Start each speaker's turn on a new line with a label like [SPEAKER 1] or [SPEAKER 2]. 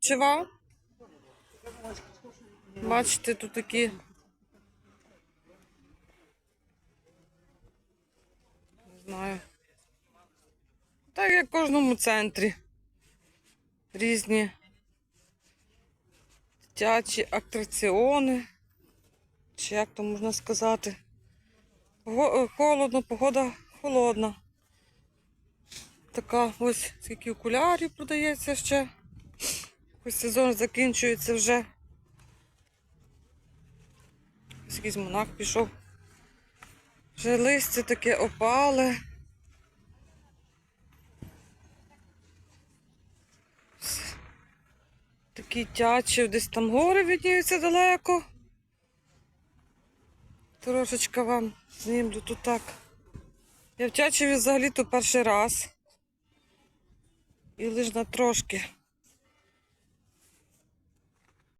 [SPEAKER 1] Чива. Бачите, тут такі. Не знаю. Так як в кожному центрі. Різні дитячі атракціони. Чи як то можна сказати? Холодно, погода холодна. Така ось скільки окулярів продається ще. Ось сезон закінчується вже. Ось якийсь монах пішов. Вже листя таке опале. Такі тячі, десь там гори видніються далеко. Трошечка вам знімлю тут так. Я в Тячеві взагалі-то перший раз. І лиш на трошки.